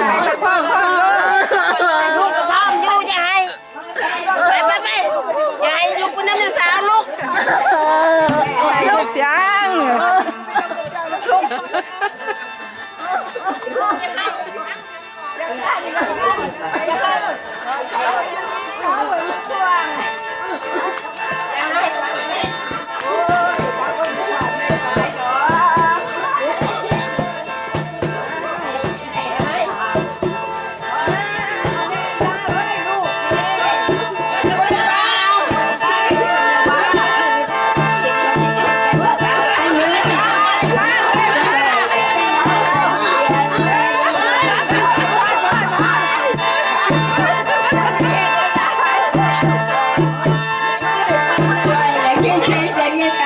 ไป Bye, guys.